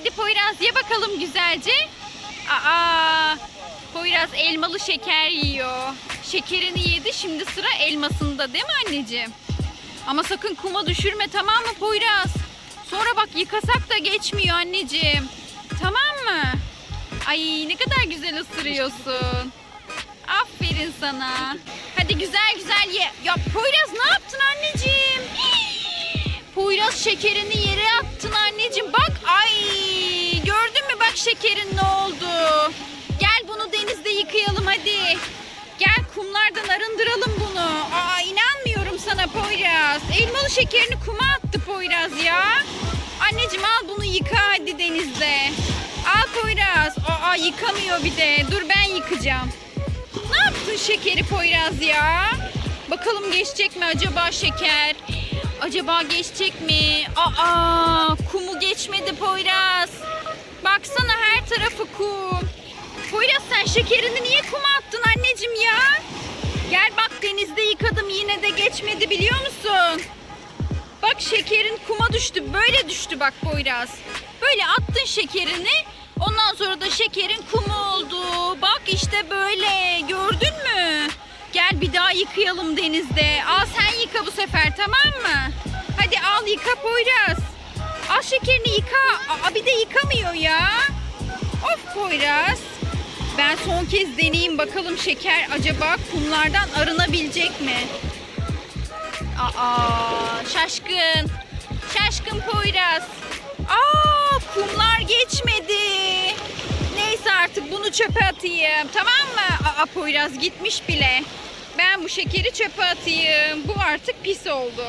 Hadi Poyraz ye bakalım güzelce. Aa, Poyraz elmalı şeker yiyor. Şekerini yedi şimdi sıra elmasında değil mi anneciğim? Ama sakın kuma düşürme tamam mı Poyraz? Sonra bak yıkasak da geçmiyor anneciğim. Tamam mı? Ay ne kadar güzel ısırıyorsun. Aferin sana. Hadi güzel güzel ye. Ya Poyraz ne yaptın anneciğim? Poyraz şekerini yere şekerin ne oldu. Gel bunu denizde yıkayalım hadi. Gel kumlardan arındıralım bunu. Aa inanmıyorum sana Poyraz. Elmalı şekerini kuma attı Poyraz ya. Anneciğim al bunu yıka hadi denizde. Al Poyraz. Aa yıkamıyor bir de. Dur ben yıkacağım. Ne yaptın şekeri Poyraz ya? Bakalım geçecek mi acaba şeker? Acaba geçecek mi? Aa, kumu geçmedi Poyraz. Baksana her tarafı kum. Poyraz sen şekerini niye kuma attın anneciğim ya? Gel bak denizde yıkadım yine de geçmedi biliyor musun? Bak şekerin kuma düştü. Böyle düştü bak Poyraz. Böyle attın şekerini. Ondan sonra da şekerin kumu oldu. Bak işte böyle. Gördün mü? Gel bir daha yıkayalım denizde. Al sen yıka bu sefer tamam mı? Hadi al yıka Poyraz. Al şekerini yıka. Aa bir de yıkamıyor ya. Of Poyraz. Ben son kez deneyeyim bakalım şeker acaba kumlardan arınabilecek mi? Aa, şaşkın. Şaşkın Poyraz. Aa, kumlar geçmedi. Neyse artık bunu çöpe atayım. Tamam mı? Aa, Poyraz gitmiş bile. Ben bu şekeri çöpe atayım. Bu artık pis oldu.